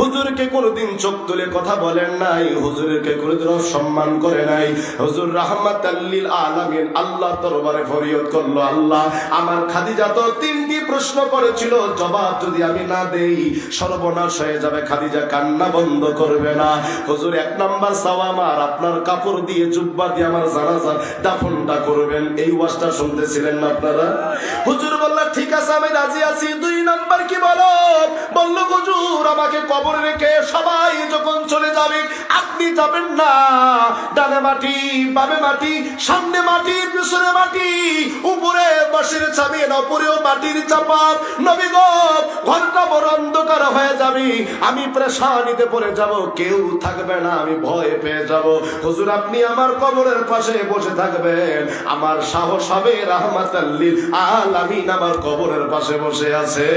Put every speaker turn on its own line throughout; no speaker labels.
হুজুরকে কোনোদিন চোখ তুলে কথা বলেন নাই, হুজুরকে কোনোদিন সম্মান করে নাই। হুজুর রাহমাত আল্লিল আলামিন আল্লাহ দরবারে ফরিয়াদ করল, আল্লাহ, আমার খাদিজা তো তিনটি প্রশ্ন করেছিল, জবাব যদি আমি না দেই, সর্বনাশ হয়ে যাবে, খাদিজা কান্না বন্ধ করবে না। হুজুর, এক নাম্বার চাওয়া আমার আপনার কাপড় দিয়ে জুব্বা দিয়ে আমার জানাজার দাফনটা করবেন। এই ওয়াজটা শুনতেছিলেন না আপনারা? হুজুর বললেন ঠিক আছে, আমি রাজি আছি। দুই নাম্বার কি বলো? বলল, হুজুর, আমাকে কবর রেখে সবাই যখন চলে যাবে, আপনি যাবেন না। ডানে মাটি, বামে মাটি, সামনে মাটি, পিছনে মাটি, উপরে বাঁশের চাবি না, উপরেও মাটির চাপা। নবী গো, ঘরটা বড় অন্ধকার হয়ে যাবে। আমি প্রেশানিতে পড়ে যাব, কেউ থাকবে না, আমি ভয় পেয়ে যাব। হুজুর, আপনি আমার কবরের পাশে বসে থাকবেন। আমার সাহস হবে রাহমাত আলামিন, আমার কবরের পাশে বসে আছে।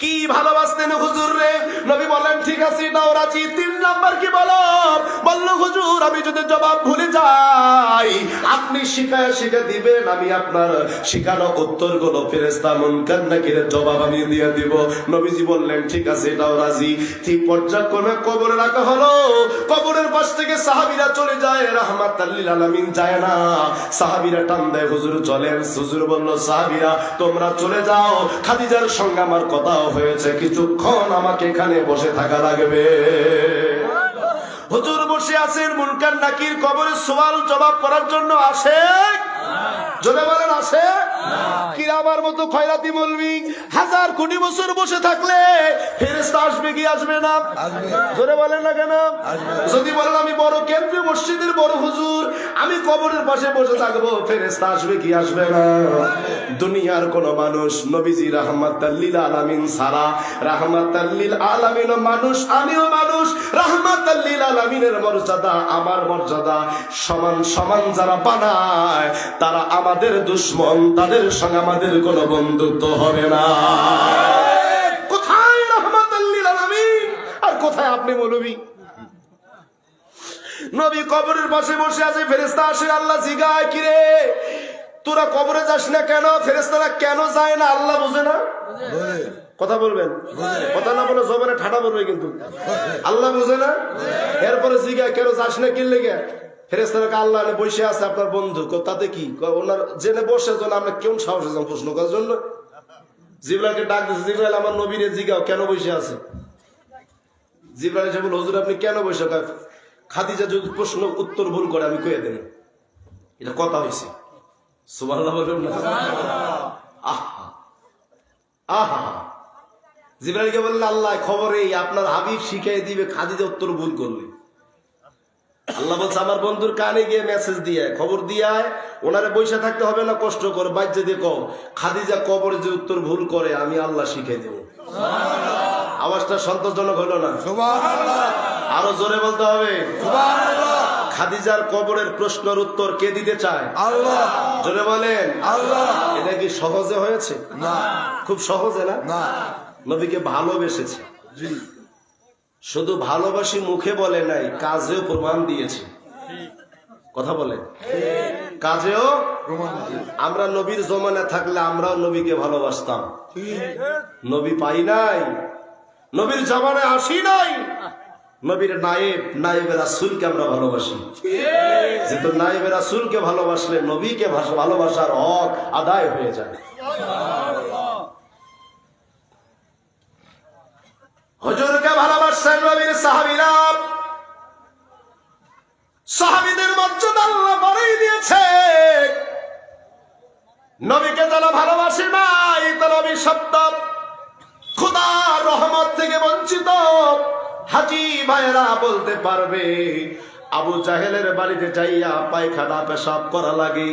কি ভালোবাসতেন হুজুর রে? নবী বলেন, ঠিক আছে, নাও রাজি। তিন নাম্বার কি বলো? বলল, হুজুর, আমি যদি জবাব ভুলে যাই, আপনি শিখায় শিখে দিবেন, আমি আপনার শিখানো উত্তরগুলো ফেরেস্তা মুনকার নাকিরের জবাব আমি দিয়ে দিব। নবীজি বললেন, ঠিক আছে এটাও রাজি। ঠিক পর্যায়ক্রমে কবরে রাখা হলো। কবরের পাশ থেকে সাহাবিরা চলে যায় রাহমাত আলামিন যায় না। সাহাবিরা টান দেয়, হুজুর, চলেন। হুজুর বলল, সাহাবিরা, তোমরা চলে যাও। খাদিজার সঙ্গে আমার কথাও হয়েছে কিছুক্ষণ আমাকে এখানে বসে থাকা লাগবে। হুজুর বসে আছেন মুনকার নাকির কবরের সওয়াল জবাব করার জন্য আসে? জোরে বলেন আসে? কিরামার মতো খয়রাতি বলবি হাজার কোটি বছর বসে থাকলে ফেরেস্তা আসবে কি আসবে না? জোরে বলেন না কেন? যদি বলেন আমি বড় কেন্দ্রীয় মসজিদের বড় হুজুর কবরের পাশে বসে থাকব ফেরেস্তা আসবে কি আসবে না? দুনিয়ার কোন মানুষ নবীজি রাহমাতাল্লিল আলামিন সারা রাহমাতাল্লিল আলামিন মানুষ, আমিও মানুষ রাহমাতাল্লিল আলামিনের মর্যাদা, আমার মর্যাদা সমান সমান যারা বানায়, তারা আমাদের দুশ্মন, তাদের সঙ্গে আমাদের কোনো বন্ধুত্ব হবে না। কোথায় রাহমাতাল্লিল আলামিন? আর কোথায় আপনি মৌলবী? নবী কবরের পাশে বসে আছে ফেরেস্তা আসে আল্লাহ জিগায় কিরে তোরা কবরে যাস না কেন? ফেরেস্তারা কেন যায় না? আল্লাহ বুঝে না? কথা বলবেন? কথা না বলে জবানে ঠাটা বলবে কিন্তু। আল্লাহ বুঝে না? এরপরে জিগায় কেন যাস না কি লেগে? ফেরেস্তারা আল্লাহ বসে আছে আপনার বন্ধু। তাতে কি? ওনার জেনে বসে জন্য আমরা কেমন সাহস আছেন প্রশ্ন করার জন্য? জিবরালকে ডাক দিচ্ছে জিবরাল আমার নবীরে জিগাও কেন বসে আছে? জিবরাল এসে বল হুজুর আপনি কেন বসে? খাদিজা যদি প্রশ্ন উত্তর ভুল করে আমি কয়ে দেন এটা কথা হয়েছে আহা। আহা। জিবরাইলকে বললেন আল্লাহ খবর এই আপনার হাবিব দিবে খাদিজা উত্তর ভুল করলে আল্লাহ বলছে আমার বন্ধুর কানে গিয়ে মেসেজ দিয়ে খবর দিয়ে ওনারে থাকতে হবে না কষ্ট করে বাজ্যে দিয়ে কও। খাদিজা কবরে যে উত্তর ভুল করে আমি আল্লাহ শিখিয়ে দেব। আওয়াজটা সন্তোষজনক হলো না? আরও জোরে বলতে হবে। খাদিজার কবরের প্রশ্নের উত্তর কে দিতে চায়?
আল্লাহ।
জোরে বলেন।
আল্লাহ।
এটা কি সহজে হয়েছে?
না।
খুব সহজে না?
না।
নবীকে ভালোবেসেছে।
জি।
শুধু ভালোবাসি মুখে বলে নাই কাজেও প্রমাণ দিয়েছে। কথা বলে। কাজেও আমরা নবীর জমানা থাকলে আমরাও নবীকে ভালোবাসতাম। নবী পাই নাই। নবীর জমানে আসি নাই। নবীর নায়েব নায়েবের রাসুলকে আমরা ভালোবাসি। যেহেতু নায়েবের রাসুলকে ভালোবাসলে নবীকে ভালোবাসার হক আদায় হয়ে যায়। হজুরকে ভালোবাসছেন নবীর সাহাবিরা। সাহাবিদের মর্যাদা আল্লাহ দিয়েছে। নবীকে যারা ভালোবাসে নাই তারা অভিশপ্ত খুদার রহমত থেকে বঞ্চিত। হাজি ভাইরা বলতে পারবে আবু জাহেলের বাড়িতে যাইয়া পায়খানা পেশাব করা লাগে।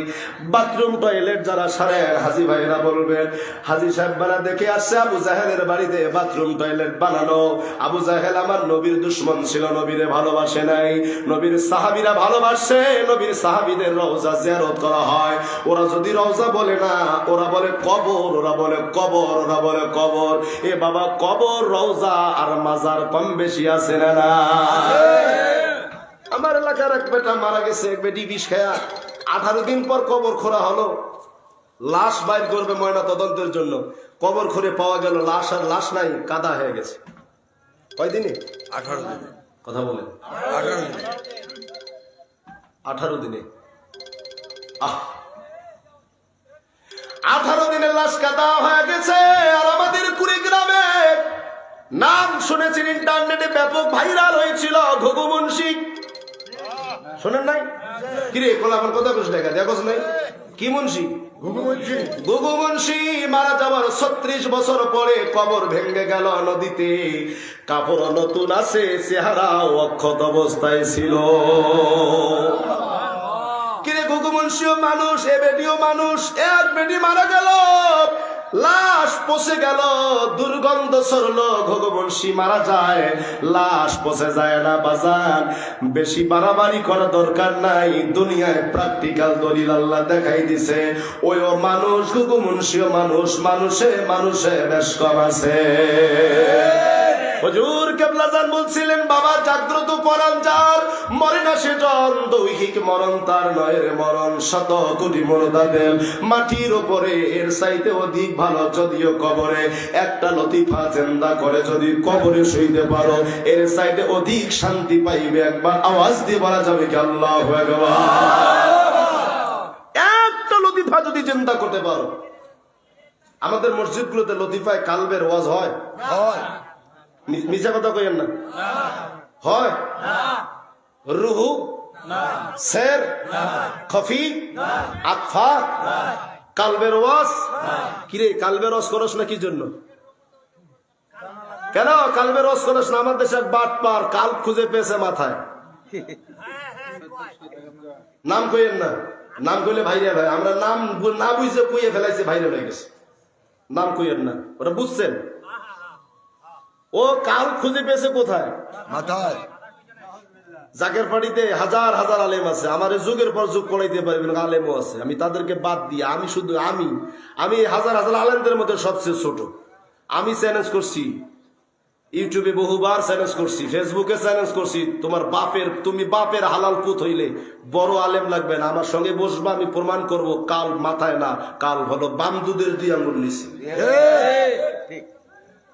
বাথরুম, টয়লেট যারা সারে, হাজি ভাইরা বলবেন হাজি সাহেব বানা দেখে আসছে আবু জাহেলের বাড়িতে বাথরুম, টয়লেট বানানো। আবু জাহেল আমার নবীর দুশ্মন ছিল, নবীরে ভালোবাসে নাই। নবীর সাহাবিরা ভালোবাসে, নবীর সাহাবিদের রওজা জিয়ারত করা হয়। ওরা যদি রওজা বলে না, ওরা বলে কবর, ওরা বলে কবর, ওরা বলে কবর। এ বাবা, কবর, রওজা আর মাজার কম বেশি আছে না? আমার এলাকার এক বেটা মারা গেছে এক বেটি বিষ খায়া। আঠারো দিন পর কবর খোরা হলো। লাশ বাইর করবে ময়না তদন্তের জন্য। কবর খুঁড়ে পাওয়া গেল লাশ আর লাশ নাই কাদা হয়ে গেছে। কয়দিনে
আঠারো দিন।
কথা বলেন।
আঠারো দিন।
আঠারো দিনে। আহ! আঠারো দিনের লাশ কাদা হয়ে গেছে আর আমাদের কুড়িগ্রামে। নাম শুনেছেন ইন্টারনেটে ব্যাপক ভাইরাল হয়েছিল ঘুঘু শোনেন নাই? কিরে কোলা আমার কথা বুঝ দেখা দেখোস নাই কি মুন্সি? গুগু মুন্সি। মারা যাওয়ার ছত্রিশ বছর পরে কবর ভেঙে গেল নদীতে। কাপড় নতুন আছে চেহারা অক্ষত অবস্থায় ছিল। কিরে গুগু মুন্সিও মানুষ এ বেটিও মানুষ এক বেটি মারা গেল। লাশ পচে গেল দুর্গন্ধ সরল ভগবংশী মারা যায়। লাশ পচে যায় না বাজান বেশি বাড়াবাড়ি করা দরকার নাই। দুনিয়ায় প্র্যাকটিক্যাল দলিল আল্লাহ দেখাই দিছে। ওই ও মানুষ ঘুঘুমুন্সিও মানুষ মানুষে মানুষে বেশ কম আছে। হজুর কেবলাজান বলছিলেন, বাবা, জাগ্রত পরাণ যার, মরে না সে জন। দৈহিক মরণ তার নয় রে মরণ, শত কোটি মরদাদের মাটির ওপরে এর অধিক ভালো যদিও কবরে একটা লতিফা করে যদি কবরে শুইতে পারো, এর চাইতে অধিক শান্তি পাইবে একবার। আওয়াজ দিয়ে বলা যাবে কি আল্লাহ একটা লতিফা যদি চিন্তা করতে পারো, আমাদের মসজিদগুলোতে লতিফায় কালবের ওয়াজ হয়?
হয়।
মিছা কথা কইেন না। হয়? রুহু? শের খফি? আকফা? কালবের ওয়াস কিরে, কালবের রস করস না কি জন্য? কেন? কালবের রস করস না, আমার দেশের বাট পার কাল খুঁজে পেয়েছে মাথায়। নাম কইেন না। নাম কইলে ভাইরে ভাই, আমরা নাম না বুঝে কইয়ে ফেলাইছে, ভাইরে হয়ে গেছে। নাম কইেন না। ওরা বুঝছেন? ও কাল খুঁজে পেয়েছে কোথায়?
মাথায়।
জাকের পাড়িতে হাজার হাজার আলেম আছে। আমার যুগের পর যুগ পড়াইতে পারবেন আলেমও আছে। আমি তাদেরকে বাদ দিয়ে আমি শুধু আমি আমি হাজার হাজার আলেমদের মধ্যে সবচেয়ে ছোট। আমি চ্যালেঞ্জ করছি ইউটিউবে বহুবার চ্যালেঞ্জ করছি ফেসবুকে চ্যালেঞ্জ করছি তোমার বাপের তুমি বাপের হালাল পুত হইলে বড় আলেম লাগবে না। আমার সঙ্গে বসবা আমি প্রমাণ করব কাল মাথায় না কাল হলো বামদুদের দুই আঙুল নিছি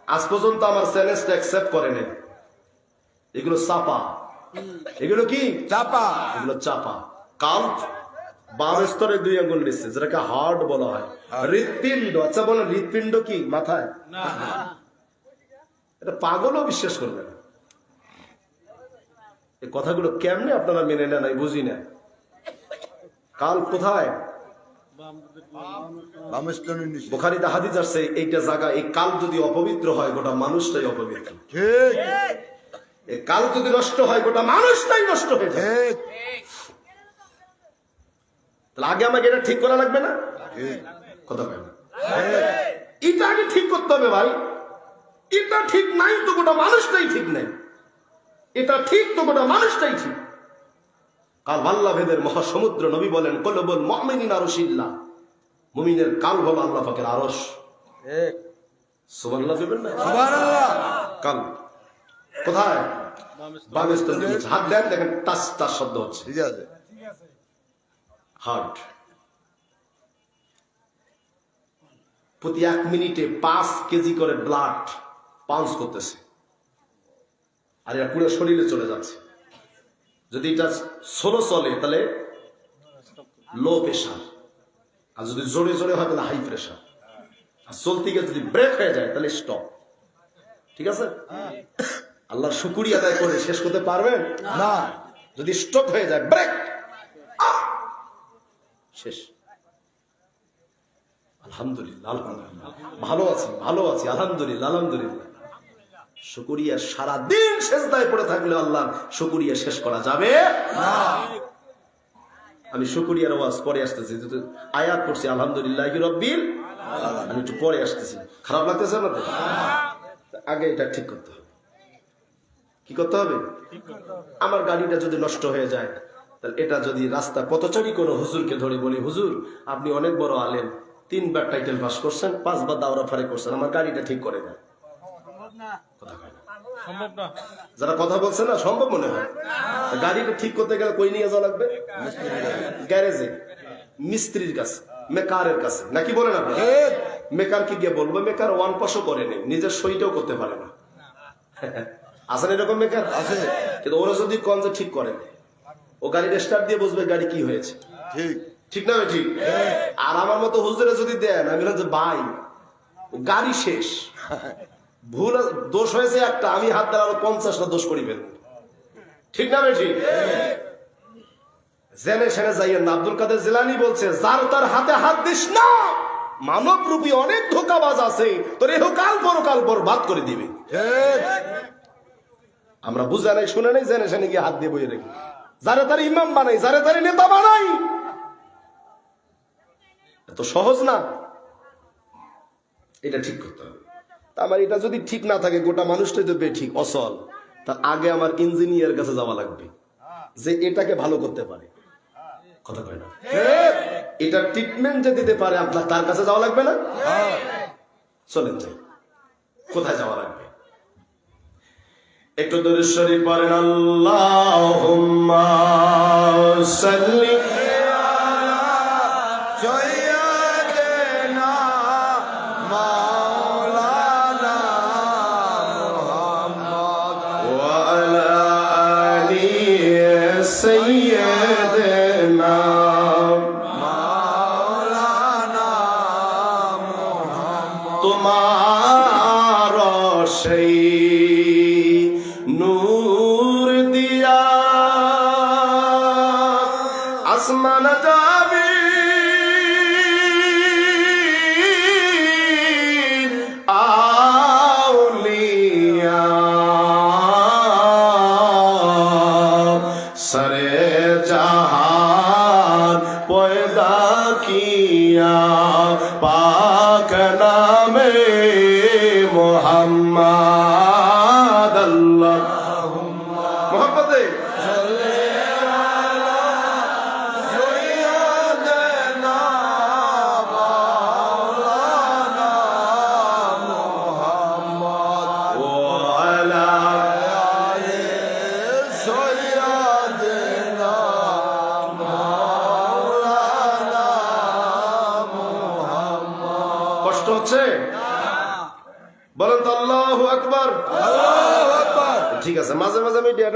আজ পর্যন্ত আমার চ্যালেঞ্জটা অ্যাকসেপ্ট করে নেই। এগুলো চাপা। এগুলো কি?
চাপা।
এগুলো চাপা। কাল্প বাম স্তরে দুই আঙ্গুল নিচ্ছে যেটাকে হার্ট বলা হয়। হৃৎপিণ্ড। আচ্ছা বলেন হৃৎপিণ্ড কি? মাথায়? এটা পাগলও বিশ্বাস করবে না। এই কথাগুলো কেমনে আপনারা মেনে নেন বুঝি না। কাল কোথায়? বোখারিতে হাদিস আসছে এইটা জায়গা এই কাল যদি অপবিত্র হয় গোটা মানুষটাই অপবিত্র। এই কাল যদি নষ্ট হয় গোটা মানুষটাই নষ্ট হয়ে যায় তাহলে আগে আমাকে এটা ঠিক করা লাগবে না? কথা না। এটা আগে ঠিক করতে হবে ভাই। এটা ঠিক নাই তো গোটা মানুষটাই ঠিক নেই। এটা ঠিক তো গোটা মানুষটাই ঠিক। কাল আল্লাহ ভেদের মহাসমুদ্র নবী বলেন কলবল মমিনিন আরশিল্লাহ মুমিনের কাল হলো আল্লাহ পাকের আরশ।
ঠিক
সুবহানাল্লাহ দেবেন না?
সুবহানাল্লাহ।
কাল। কোথায়? বামেস্তন দিকে হাত দেন দেখেন টাস টাস শব্দ হচ্ছে।
ঠিক আছে।
হার্ট। প্রতি এক মিনিটে পাঁচ কেজি করে ব্লাড পাউন্স করতেছে। আর এটা পুরো শরীরে চলে যাচ্ছে। যদি এটা স্লো চলে, তাহলে লো প্রেশার আর যদি জোরে জোরে হয়, তাহলে হাই প্রেশার আর চলতে গিয়ে যদি ব্রেক হয়ে যায়, তাহলে স্টপ ঠিক আছে? আল্লাহ শুকুরি আদায় করে শেষ করতে পারবেন?
না।
যদি স্টপ হয়ে যায় ব্রেক শেষ। আলহামদুলিল্লাহ আলহামদুলিল্লাহ। ভালো আছি ভালো আছি, আলহামদুলিল্লাহ আলহামদুলিল্লাহ। শুকুরিয়া সারাদিন শেষদায় পড়ে থাকলে আল্লাহ শুকুরিয়া শেষ করা যাবে আমি শুকুরিয়ার ওয়াজ পরে আসতেছি আয়াত করছি আলহামদুলিল্লাহ রব্বিল আমি একটু পরে আসতেছি। খারাপ লাগতেছে আপনাদের আগে এটা ঠিক করতে হবে। কি করতে হবে? আমার গাড়িটা যদি নষ্ট হয়ে যায়, তাহলে এটা যদি রাস্তা পথচারী কোনো হুজুরকে ধরে বলি, হুজুর, আপনি অনেক বড় আলেন তিনবার টাইটেল পাস করছেন, পাঁচবার দাওরা ফারে করছেন, আমার গাড়িটা ঠিক করে দেন। যারা কথা বলছে না সম্ভব মনে হয়? তা গাড়িটা ঠিক করতে গেলে কই নিয়ে যাওয়া লাগবে? গ্যারেজে। মিস্ত্রির কাছে মেকারের কাছে। নাকি বলেন আপনি?
ঠিক
মেকার কি গিয়ে বলব মেকার ওয়ান পাশও করেনি নিজের সইটাও করতে পারে না। আছেন এরকম মেকার?
আছে।
কিন্তু ওরা যদি কম যে ঠিক করে ও গাড়ি স্টার্ট দিয়ে বুঝবে গাড়ি কি হয়েছে?
ঠিক।
ঠিক না ঠিক? আর আমার মতো হুজুরে যদি দেন আমি বললাম যে ভাই গাড়ি শেষ। ভুল দোষ হয়েছে একটা আমি হাত দ্বারা আরও পঞ্চাশটা দোষ করি ফেলব। ঠিক না ঠিক জেনে সেনে যাইয়েন না। আব্দুল কাদের জিলানি বলছে যার তার হাতে হাত দিস না মানব রূপী অনেক ধোকাবাজ আছে তোর এহকাল পরকাল বরবাদ করে দিবে। আমরা বুঝে নাই শুনে নাই জেনে সেনে গিয়ে হাত দিয়ে বইয়ে রেখে যারে তার ইমাম বানাই যারে তার নেতা বানাই। এত সহজ না? এটা ঠিক করতে হবে। তা আমার এটা যদি ঠিক না থাকে, গোটা মানুষটাই তো ঠিক অসল। তার আগে আমার ইঞ্জিনিয়ার কাছে যাওয়া লাগবে, যে এটাকে ভালো করতে পারে। কথা কয় না? এটা ট্রিটমেন্ট যে দিতে পারে, আপনার তার কাছে যাওয়া লাগবে না? চলেন যাই। কোথায় যাওয়া লাগবে? একটু দূরেশ্বরী পড়েন, আল্লাহুম্মা সাল্লি
সৈয়দনা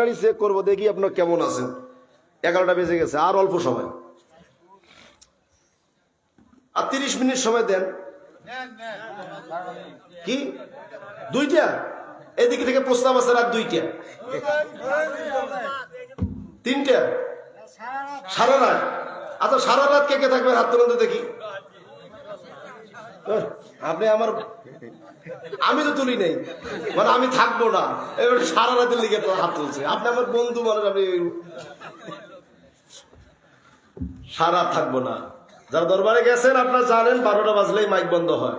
আমি চেক করব, দেখি আপনার কেমন আছেন। এগারোটা বেজে গেছে, আর অল্প সময়। আর তিরিশ মিনিট সময় দেন। কি? দুইটা? এদিকে থেকে প্রস্তাব আছে রাত দুইটা। তিনটা? সারা রাত। আচ্ছা সারা রাত কে কে থাকবে? হাত তুলতে দেখি। আপনি আমার আমি তো তুলি নেই। মানে আমি থাকব না। এবার সারা রাতের লিগে হাত তুলছে। আপনি আমার বন্ধু মানুষ, আপনি সারা থাকব না। যারা দরবারে গেছেন, আপনারা জানেন বারোটা বাজলেই মাইক বন্ধ হয়।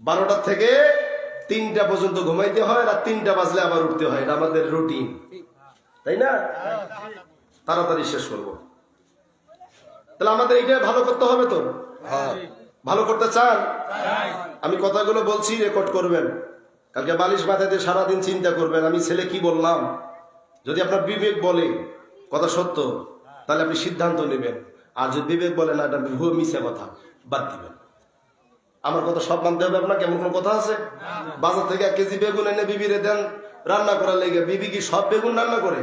বারোটা থেকে তিনটা পর্যন্ত ঘুমাইতে হয় আর তিনটা বাজলে আবার উঠতে হয়। এটা আমাদের রুটিন। তাই না? তাড়াতাড়ি শেষ করব। তাহলে আমাদের এইটা ভালো করতে হবে তো?
হ্যাঁ।
ভালো করতে চান? আমি কথাগুলো বলছি রেকর্ড করবেন। কালকে বালিশ দিয়ে সারাদিন চিন্তা করবেন আমি ছেলে কি বললাম? যদি আপনার বিবেক বলে কথা সত্য তাহলে আপনি সিদ্ধান্ত নেবেন। আর যদি বিবেক বলে না এটা ভুয়ো মিশে কথা বাদ দিবেন। আমার কথা সব মানতে হবে আপনার কেমন কোনো কথা আছে? বাজার থেকে এক কেজি বেগুন এনে বিবিরে দেন রান্না করার লেগে বিবি কি সব বেগুন রান্না করে?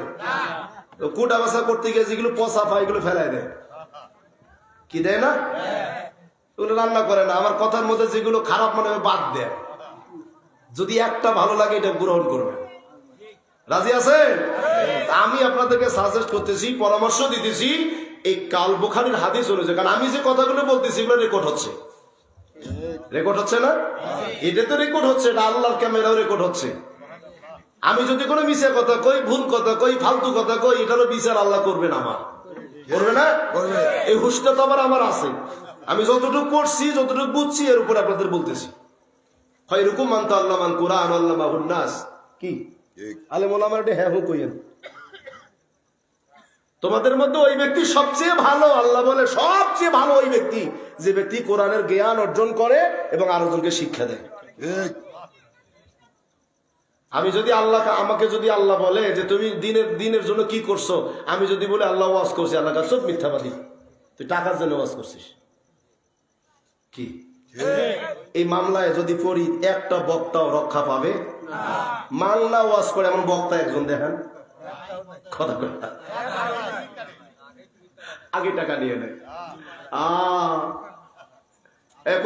তো কুটা বাসা করতে গিয়ে যেগুলো পচা ফা এগুলো ফেলায় দেয়। কি দেয় না? ওগুলো রান্না করে না আমার কথার মধ্যে যেগুলো খারাপ মনে হয় বাদ দেয় যদি একটা ভালো লাগে এটা গ্রহণ করবেন। রাজি আছেন? আমি আপনাদেরকে সাজেস্ট করতেছি পরামর্শ দিতেছি এই কাল বোখারির হাদিস অনুযায়ী। কারণ আমি যে কথাগুলো বলতেছি এগুলো রেকর্ড হচ্ছে। রেকর্ড হচ্ছে না? এটা তো রেকর্ড হচ্ছে এটা আল্লাহর ক্যামেরাও রেকর্ড হচ্ছে। আমি যদি কোনো মিশে কথা কই ভুল কথা কই ফালতু কথা কই এটারও বিচার আল্লাহ করবেন আমার। করবে না। এই হুশটা তো আবার আমার আছে। আমি যতটুকু পড়ছি যতটুকু বুঝছি এর উপর আপনাদের বলতেছি। হয় এরকম মানতো আল্লাহ মান কোরআন আল্লাহ মাহুন্নাস কি? আলে মোলা আমার হ্যাঁ কইয়েন। তোমাদের মধ্যে ওই ব্যক্তি সবচেয়ে ভালো আল্লাহ বলে সবচেয়ে ভালো ওই ব্যক্তি যে ব্যক্তি কোরআনের জ্ঞান অর্জন করে এবং আরেকজনকে শিক্ষা দেয়। আমি যদি আল্লাহ আমাকে যদি আল্লাহ বলে যে তুমি দিনের দিনের জন্য কি করছ আমি যদি বলে আল্লাহ ওয়াজ করছি আল্লাহ সব মিথ্যাবাদী। তুই টাকার জন্য ওয়াজ করছিস। কি? এই মামলায় যদি পড়ি একটা বক্তাও রক্ষা পাবে মাংলা ওয়াজ করে এমন বক্তা একজন দেখেন। কথা আগে টাকা নিয়ে নেয়।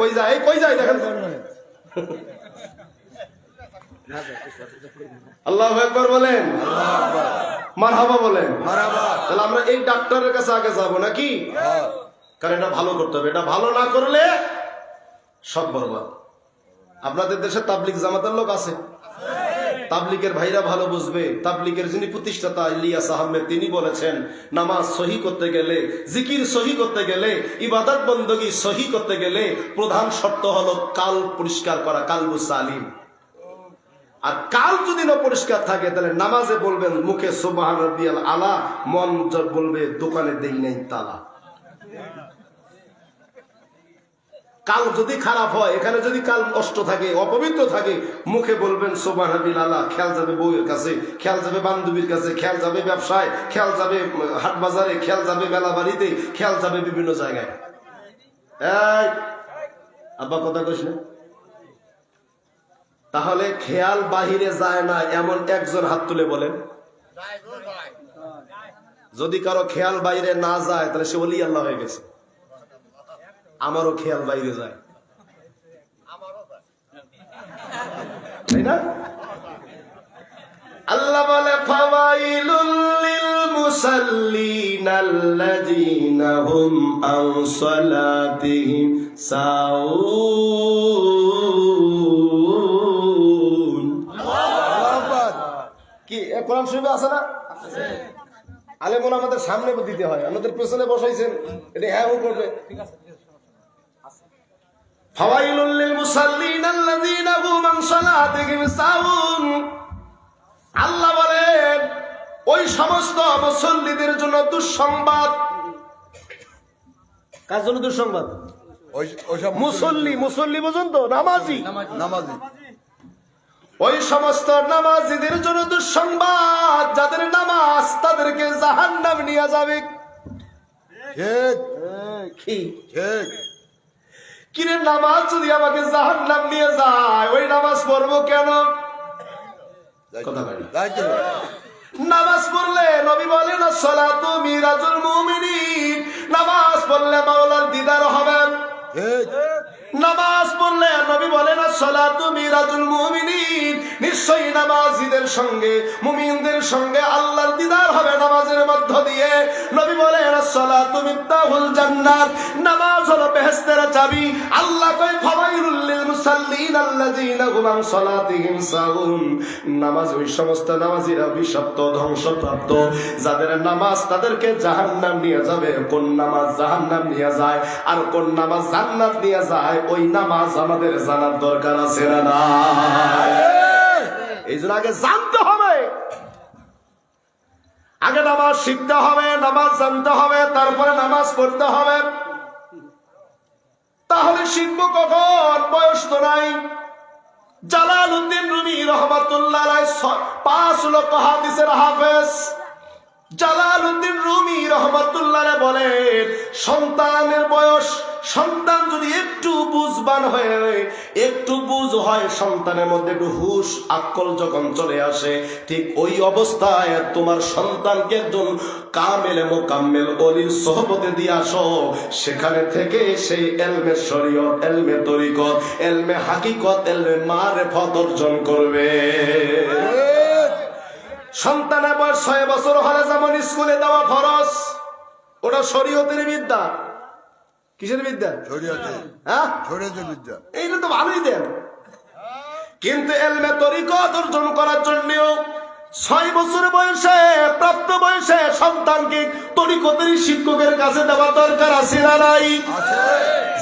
কই যায়? এই কই যায় দেখেন। আল্লাহ একবার বলেন। মারহাবা বলেন। তাহলে আমরা এই ডাক্তারের কাছে আগে যাব নাকি?
হ্যাঁ।
কারণ এটা ভালো করতে হবে। এটা ভালো না করলে সব বরবাদ। আপনাদের দেশে তাবলিক জামাতের লোক আছে। তাবলিকের ভাইরা ভালো বুঝবে। তাবলিকের যিনি প্রতিষ্ঠাতা ইলিয়াস আহমেদ, তিনি বলেছেন, নামাজ সহি করতে গেলে, জিকির সহি করতে গেলে, ইবাদত বন্দগি সহি করতে গেলে প্রধান শর্ত হলো কাল পরিষ্কার করা কালবু সালিম। আর কাল যদি না পরিষ্কার থাকে, তাহলে নামাজে বলবেন, মুখে সুবাহ আলা, মন বলবে, দোকানে দেই নাই তালা। কাল যদি খারাপ হয়, এখানে যদি কাল নষ্ট থাকে, অপবিত্র থাকে, মুখে বলবেন সোবান আলা, খেয়াল যাবে বউয়ের কাছে, খেয়াল যাবে বান্ধবীর কাছে, খেয়াল যাবে ব্যবসায়, খেয়াল যাবে হাট বাজারে, খেয়াল যাবে মেলা বাড়িতে, খেয়াল যাবে বিভিন্ন জায়গায়। আব্বা, কথা কইস না। তাহলে খেয়াল বাহিরে যায় না, এমন একজন হাত তুলে বলেন। যদি কারও খেয়াল বাইরে না যায়, তাহলে সে অলি আল্লাহ হয়ে গেছে। আমারও খেয়াল বাইরে যায়। তাই না? আল্লাহ বলে ফাওয়াইলুল লিল মুসাল্লিন আল্লাযীনা হুম আন সালাতিহিম সাউন। কি এ কোরআন শরীফে আছে না? আলেমন আমাদের সামনে দিতে হয় আমাদের পেছনে বসাইছেন। এটা হ্যাঁ করবে। ফাওয়াইলুল লিল মুসাল্লিন আল্লাযীনা হুম আন সালাতিহিম আল্লাহ বলেন ওই সমস্ত মুসল্লিদের জন্য দুঃসংবাদ। কার জন্য দুঃসংবাদ? মুসল্লি। মুসল্লি বুঝুন তো নামাজি।
নামাজি।
ওই সমস্ত নামাজিদের জন্য দুঃসংবাদ যাদের নামাজ তাদেরকে জাহান নাম নিয়ে যাবে।
ঠিক।
কি?
ঠিক।
কিরে নামাজ যদি আমাকে জাহান নাম নিয়ে যায় ওই নামাজ পড়ব কেন? কথা বলে।
দায়িত্ব
নামাজ পড়লে নবী বলেন সলাতু মিরাজুল মুমিনিন। নামাজ পড়লে মাওলার দিদার হবেন।
ঠিক
নামাজ পড়লে নবী বলেন মিরাজুল মুমিনিন। নিশ্চয়ই নামাজীদের সঙ্গে, মুমিনদের সঙ্গে আল্লাহর দিদার হবে নামাজের মধ্য দিয়ে। নবী বলেন জান্নাত। নামাজ হলো বেহেশতের চাবি। আল্লাহ কয় লিল মুসাল্লিন আল্লাযীনা হুম আন সালাতিহিম নামাজ ওই সমস্ত নামাজীরা ধ্বংসপ্রাপ্ত। যাদের নামাজ তাদেরকে জাহান্নাম নিয়ে যাবে, কোন নামাজ জাহান্নাম নিয়ে যায় আর কোন নামাজ জান্নাত নিয়ে যায় ওই নামাজ আমাদের জানার দরকার আছে না এই জন্য আগে জানতে হবে। আগে নামাজ শিখতে হবে, নামাজ জানতে হবে, তারপরে নামাজ পড়তে হবে। তাহলে শিখব কখন? বয়স তো নাই। জালাল উদ্দিন রুমি রহমাতুল্লাহ পাঁচ লক্ষ হাদিসের হাফেজ। জালাল উদ্দিন রুমি রহমাতুল্লাহ বলেন, সন্তানের বয়স সন্তান যদি একটু বুঝবান হয়ে একটু বুঝ হয়, সন্তানের মধ্যে একটু হুশ আকল যখন চলে আসে, ঠিক ওই অবস্থায় তোমার সন্তানকে একজন কামেলে মোকাম্মেল অলির সহপতে দিয়ে আসো। সেখানে থেকে সেই এলমে শরীয়ত, এলমে তরিকত, এলমে হাকিকত, এলমে মারেফত অর্জন করবে। সন্তানের বয়স ছয় বছর হলে যেমন স্কুলে দেওয়া ফরজ, ওটা শরীয়তের বিদ্যা। কিসের বিদ্যা? হ্যাঁ?
বিদ্যা।
এইটা তো ভালোই দেন। কিন্তু এলমে তরিকত অর্জন করার জন্যও ছয় বছর বয়সে প্রাপ্ত বয়সে সন্তানকে তরিকতের শিক্ষকের কাছে দেওয়া দরকার আছে না নাই?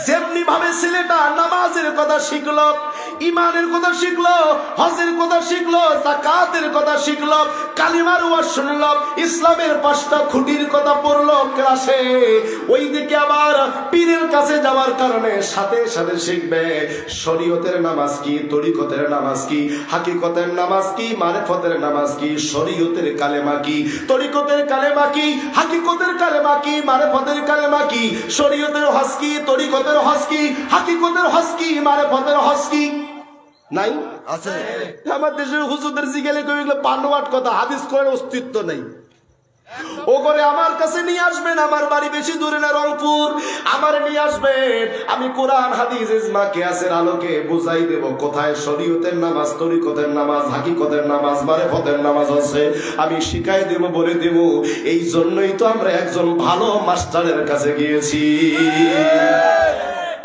যেমনি ভাবে ছেলেটা নামাজের কথা শিখলো ইমানের কথা শিখলো হজের কথা শিখলো জাকাতের কথা শিখলো? কালিমার ওয়াজ শুনলো। ইসলামের পাঁচটা খুঁটির কথা পড়ল ক্লাসে। ওই দিকে আবার পীরের কাছে যাওয়ার কারণে সাথে সাথে শিখবে। শরীয়তের নামাজ কি, তরিকতের নামাজ কি, হাকিকতের নামাজ কি, মারেফতের নামাজ কি, শরীয়তের কালেমা কি, তরিকতের কালেমা কি, হাকিকতের কালেমা কি, মারেফতের কালেমা কি, শরীয়তের হজ কি, তরিকতের হজ কি, হাকিকতের হজ কি, মারেফতের হজ কি? নাই?
আছে?
আমার দেশের হুজুরদের জিগেলে কই এগুলো কথা, হাদিস করার অস্তিত্ব নেই। ও করে আমার কাছে নিয়ে আসবেন, আমার বাড়ি বেশি দূরে না রংপুর। আমার নিয়ে আসবেন, আমি কোরআন, হাদিস, ইজমা, কিয়াসের আলোকে বুঝাই দেব কোথায় শরীয়তের নামাজ, তরিকতের নামাজ, হাকিকতের নামাজ, মারেফতের নামাজ আছে। আমি শিখাই দেব, বলে দেব, এই জন্যই তো আমরা একজন ভালো মাস্টারের কাছে গিয়েছি।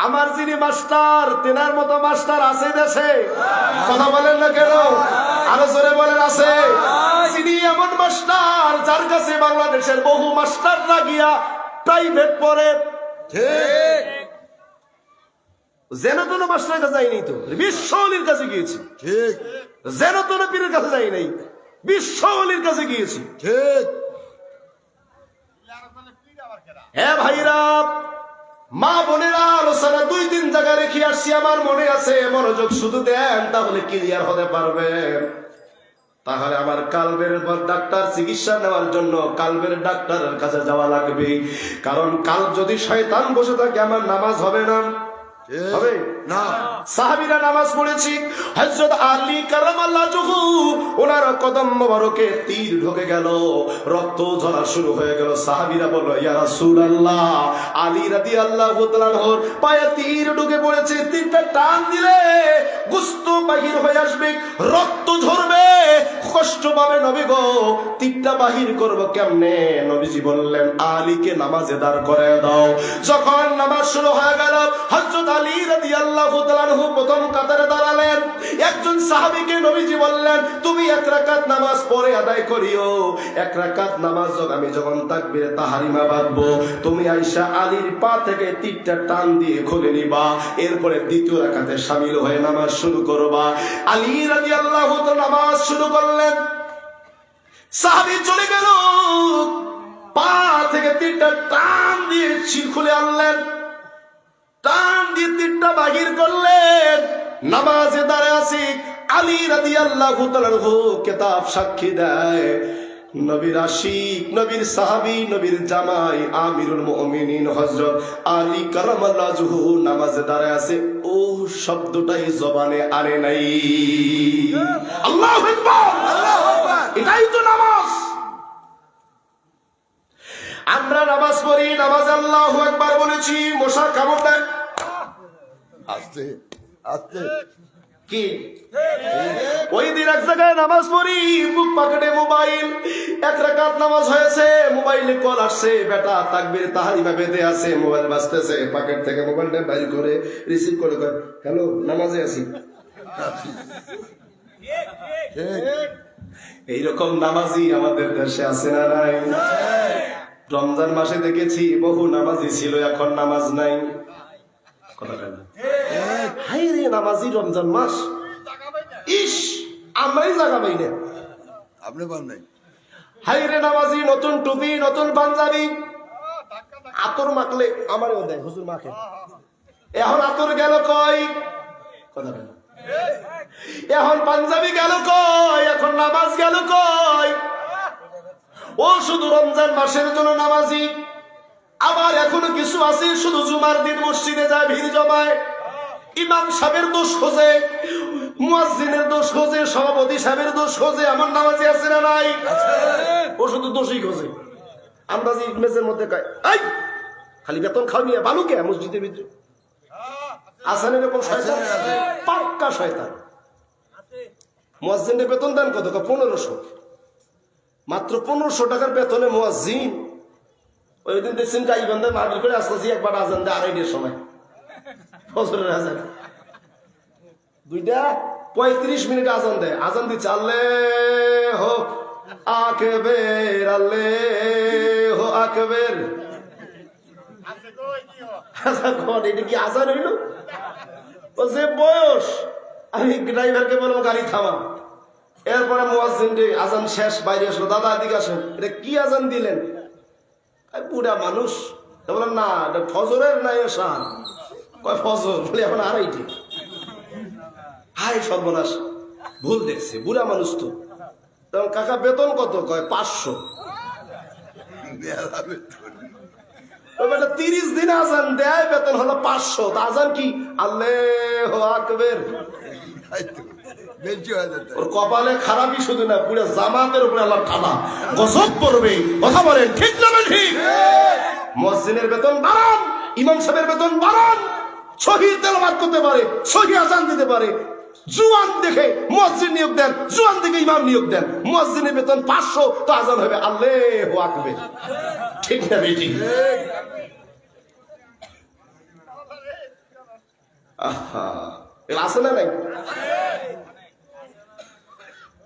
আমার যিনি মাস্টার তেনার মতো মাস্টার আছে দেশে। কথা বলেন না কেন? আরও জোরে বলেন আছে। যিনি এমন মাস্টার যার কাছে বাংলাদেশের বহু মাস্টাররা গিয়া প্রাইভেট পড়ে। যেন তেন মাস্টারের কাছে যাইনি তো। বিশ্বলির কাছে গিয়েছি।
ঠিক।
যেন তেন পীরের কাছে যাই নাই বিশ্বলির কাছে গিয়েছি।
ঠিক।
হ্যাঁ ভাইরা মা বোনেরা, আলোচনা দুই তিন জায়গায় রেখে আসছি। আমার মনে আছে, মনোযোগ শুধু দেন, তাহলে ক্লিয়ার হতে পারবে। তাহলে আমার কালবের ডাক্তার চিকিৎসা নেওয়ার জন্য কালবের ডাক্তারের কাছে যাওয়া লাগবে। কারণ কাল যদি শয়তান বসে থাকে, আমার নামাজ হবে না। তীর রক্ত ঝরা শুরু হয়ে গেল। সাহাবিরা ইয়া পায়ে তীর ঢুকে পড়েছে। টান দিলে গুস্ত বাহির হয়ে আসবে, রক্ত ঝরবে। কষ্ট পাবে নবী গো? তীরটা বাহির করব কেমনে? নবীজি বললেন, আলীকে নামাজে দাঁড় করে দাও। যখন নামাজ শুরু হয়ে গেল, হযরত আলী রাদিয়াল্লাহু তাআলা প্রথম কাতারে দাঁড়ালেন। একজন সাহাবীকে নবীজি বললেন, তুমি এক রাকাত নামাজ পড়ে আদায় করিও। এক রাকাত নামাজ যখন আমি যখন তাকবীরে তাহারিমা বাঁধবো, তুমি আয়েশা আলীর পা থেকে তীরটা টান দিয়ে খুলে নিবা। এরপরে দ্বিতীয় রাকাতে শামিল হয়ে নামাজ শুরু করবা। আলী রাদিয়াল্লাহু তাআলা নামাজ শুরু করলেন। সাহাবী চলে গেল। পা থেকে তিনটা টান দিয়ে ছির খুলে আনলেন। টান দিয়ে তিনটা বাহির করলেন। নামাজে দাঁড়ায় আসি আলী রাদি আল্লাহ কেতাব সাক্ষী দেয়। নবীর আশিক, নবীর সাহাবী, নবীর জামাই, আমিরুল মুমিনিন, হযরত আলী কারামাল্লাহ জুহু নামাজে দাঁড়ায় আছে। ও শব্দটাই জবানে আনে নাই। আল্লাহু এটাই তো নামাজ। আমরা নামাজ পড়ি, নামাজ আল্লাহ একবার বলেছি মশা কামড় দেয়।
আস্তে আস্তে
কি? ওই দিন এক জায়গায় নামাজ পড়ি বুক পকেটে মোবাইল। এক রাকাত নামাজ হয়েছে মোবাইলে কল আসছে বেটা তাকবির তাহারিমা বেঁধে আছে মোবাইল বাজতেছে পকেট থেকে মোবাইলটা বাইর করে রিসিভ করে কয় হ্যালো নামাজে আছি। এইরকম নামাজি আমাদের দেশে আছে না নাই? রমজান মাসে দেখেছি বহু নামাজি ছিল এখন নামাজ নাই। কথা। হাই রে নামাজি রমজান মাস। ইস আমরাই জাগা পাই না।
আপনি পান নাই?
হাই রে নামাজি নতুন টুপি নতুন পাঞ্জাবি। আতর মাখলে আমারও দেয় হুজুর মাখে। এখন আতর গেল কই? কথা বলে। এখন পাঞ্জাবি গেল কই? এখন নামাজ গেল কই? ও শুধু রমজান মাসের জন্য নামাজি। আবার এখনও কিছু আছে শুধু জুমার দিন মসজিদে যায় ভিড় জমায়। ইমাম সাহেবের দোষ খোঁজে মুয়াজ্জিনের দোষ খোঁজে সভাপতি সাহেবের দোষ খোঁজে আমার নামাজি আছে না নাই? ও শুধু দোষই খোঁজে। আমরা যে মেজের মধ্যে কয় এই খালি বেতন খাওয়া নিয়ে বালুকে মসজিদের ভিতরে? আসান এরকম শয়তান? পাক্কা শয়তান। মুয়াজ্জিনের বেতন দেন কত? পনেরোশো। মাত্র পনেরোশো টাকার বেতনে মুয়াজ্জিন ওই দিন দেখছেন গাইবান্ধায় মাহবিল করে আসতেছি একবার আজান দেয় আড়াইটের সময়। ফজরের আজান। দুইটা পঁয়ত্রিশ মিনিট আজান দেয়। আজান দিচ্ছে আল্লে হো আকবের আল্লে হো আকবের। আচ্ছা, এটা কি আজান হইল? যে বয়স। আমি ড্রাইভারকে বললাম গাড়ি থামা এরপরে মোয়াজিনটি আজান শেষ বাইরে আসলো। দাদা এদিকে আসেন। এটা কি আজান দিলেন? বুড়া মানুষ। বললাম না ফজরের নাই শান কয় ফজর। বলে এখন আড়াইটি হাই সর্বনাশ ভুল দেখছে বুড়া মানুষ তো। তখন কাকা বেতন কত? কয় পাঁচশো। তিরিশ দিন আজান দেয় বেতন হলো পাঁচশো। তা আজান কি? আল্লাহ আকবের। ওর কপালে খারাপই শুধু না পুরো জামাতের উপরে আল্লাহ ঠালা। গজব পড়বে কথা বলেন ঠিক না ঠিক? মসজিদের বেতন বাড়ান ইমাম সাহেবের বেতন বাড়ান সহি তেলাবাদ করতে পারে সহি আজান দিতে পারে। জুয়ান দেখে মসজিদ নিয়োগ দেন জুয়ান দেখে ইমাম নিয়োগ দেন। মসজিদের বেতন পাঁচশো তো আজান হবে আল্লাহ আকবে ঠিক না বেটি আহা আছে না নাই?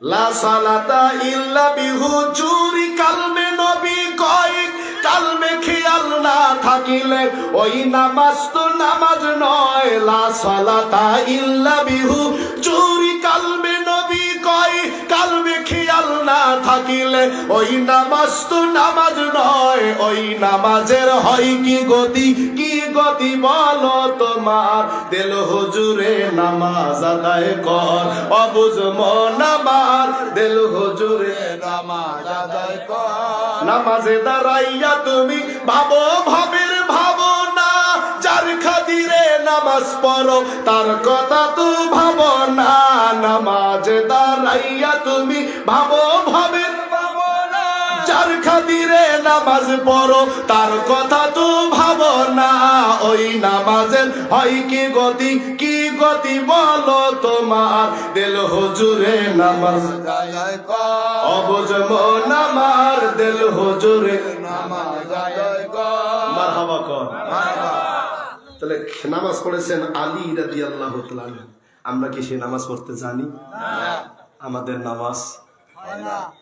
লা সালাতা ইল্লা বিহুজুরি কালমে নবী কয়, কালমে খেয়াল না থাকিলে ওই নামাজ তো নামাজ নয়। লা সালাতা ইল্লা বিহু চুরি কালমে নবী কয়, কালমে না থাকিলে ওই নামাজ তো নামাজ নয়, ওই নামাজের হয় কি গতি? কি গতি বলো তোমার? দিল হুজুরে, নামাজ আদায় কর। অবুজ মন আমার। দিল হুজুরে,
নামাজ আদায় কর।
নামাজে দাঁড়াইয়া তুমি ভাবো ভাবো নামাজ পড়ো তার কথা তো ভাবো না। নামাজে দাঁড়াইয়া তুমি ভাবো ভাবের যার খাদিরে নামাজ পড়ো তার কথা তো ভাবো না। ওই নামাজের হয় কি গতি কি গতি বলো তোমার? দিল হুজুরে নামাজ। অবুজ মন আমার দিল হুজুরে
নামাজ
মারহাবা কর। নামাজ পড়েছেন আলী রাজি আল্লাহ আমরা কি সে নামাজ পড়তে জানি? আমাদের নামাজ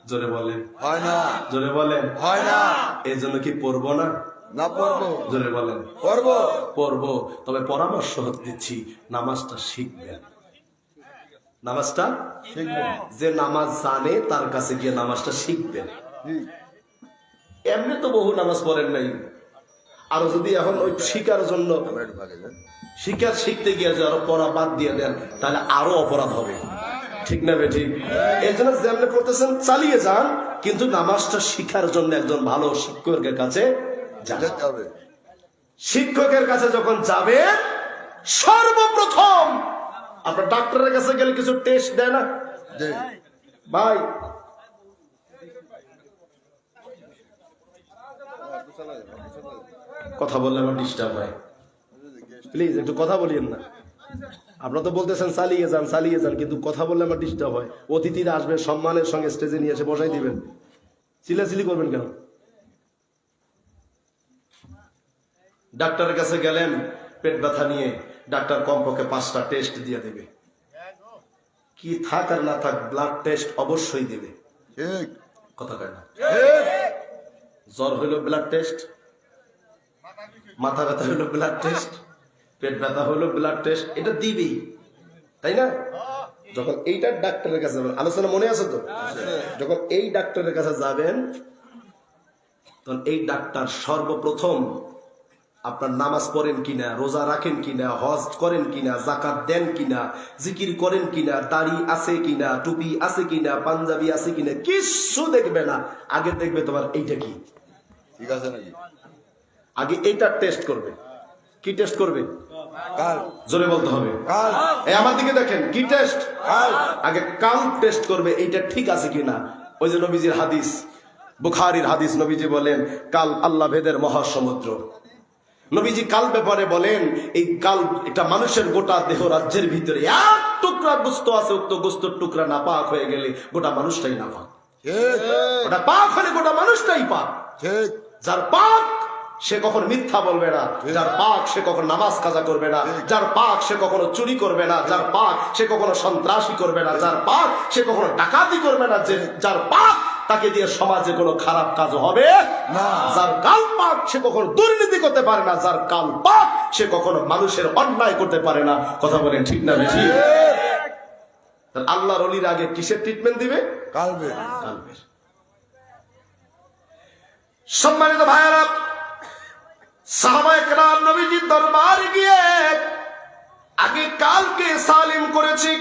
জোরে বলেন।
হয় না।
জোরে বলেন।
হয় না।
এই জন্য কি পড়ব না?
না পড়ব।
জোরে বলেন।
পড়ব।
পড়ব। তবে পরামর্শ দিচ্ছি নামাজটা শিখবেন। নামাজটা যে নামাজ জানে তার কাছে গিয়ে নামাজটা শিখবেন। এমনি তো বহু নামাজ পড়েন নাই। আর যদি এখন ওই শিকার জন্য। শিকার শিখতে গিয়ে যদি আরও পড়া বাদ দিয়ে দেন তাহলে আরও অপরাধ হবে। ঠিক না বেঠি এর জন্য যেমনি পড়তেছেন চালিয়ে যান কিন্তু নামাজটা শিখার জন্য একজন ভালো শিক্ষকের কাছে
যেতে হবে।
শিক্ষকের কাছে যখন যাবে সর্বপ্রথম আপনার ডাক্তারের কাছে গেলে কিছু টেস্ট দেয় না?
যে
ভাই কথা বললে আমার ডিস্টার্ব হয়। প্লিজ একটু কথা বলিয়েন না। আপনারা তো বলতেছেন চালিয়ে যান চালিয়ে যান কিন্তু কথা বললে আমার ডিস্টার্ব হয়। অতিথিরা আসবে সম্মানের সঙ্গে স্টেজে নিয়ে এসে বসাই দিবেন। চিলাচিলি করবেন কেন? ডাক্তারের কাছে গেলেন পেট ব্যথা নিয়ে। ডাক্তার কমপক্ষে পাঁচটা টেস্ট দিয়ে দেবে। কি থাক আর না থাক ব্লাড টেস্ট অবশ্যই দেবে। কথা কয় না। জ্বর হইল ব্লাড টেস্ট মাথা ব্যথা হইল ব্লাড টেস্ট পেট ব্যথা হইল ব্লাড টেস্ট এটা দিবেই। তাই না? যখন এইটার ডাক্তারের কাছে যাবেন, আলোচনা মনে আছে তো? যখন এই ডাক্তারের কাছে যাবেন, তখন এই ডাক্তার সর্বপ্রথম আপনার নামাজ পড়েন কিনা, রোজা রাখেন কিনা, হজ করেন কিনা জাকাত দেন কিনা, জিকির করেন কিনা, দাড়ি আছে কিনা, টুপি আছে কিনা, পাঞ্জাবি আছে কিনা, কিচ্ছু দেখবে না। আগে দেখবে তোমার এইটা কি?
ঠিক আছে নাকি?
আগে এইটা টেস্ট করবে। কি টেস্ট করবে? জোরে বলতে হবে। আমার দিকে দেখেন কি টেস্ট
কাল।
আগে কাল টেস্ট করবে এইটা ঠিক আছে কিনা? ওই যে নবীজির হাদিস বুখারির হাদিস নবীজি বলেন কাল আল্লাহ ভেদের মহাসমুদ্র। নবীজি কাল ব্যাপারে বলেন এই কাল এটা মানুষের গোটা দেহ রাজ্যের ভিতরে এক টুকরা গোস্ত আছে উক্ত গোস্তর টুকরা না পাক হয়ে গেলে গোটা মানুষটাই না পাক ওটা পাক হলে গোটা মানুষটাই পাক। যার পাক সে কখন মিথ্যা বলবে না যার পাক সে কখনো নামাজ কাজা করবে না যার পাক সে কখনো চুরি করবে না যার পাক সে কখনো সন্ত্রাসী করবে না যার পাক সে কখনো ডাকাতি করবে না যে যার পাক তাকে দিয়ে সমাজে কোনো খারাপ কাজ হবে
না।
যার কাল পাক সে কখনো দুর্নীতি করতে পারে না যার কাল পাক সে কখনো মানুষের অন্যায় করতে পারে না। কথা বলেন ঠিক না বেশি তাহলে আল্লাহর অলির আগে কিসের ট্রিটমেন্ট দিবে?
কালবে
কালবের। সম্মানিত ভাইয়েরা সাহাবায়ে কেরাম নবীজির দরবার গিয়ে আগে কালকে সালিম করেছি।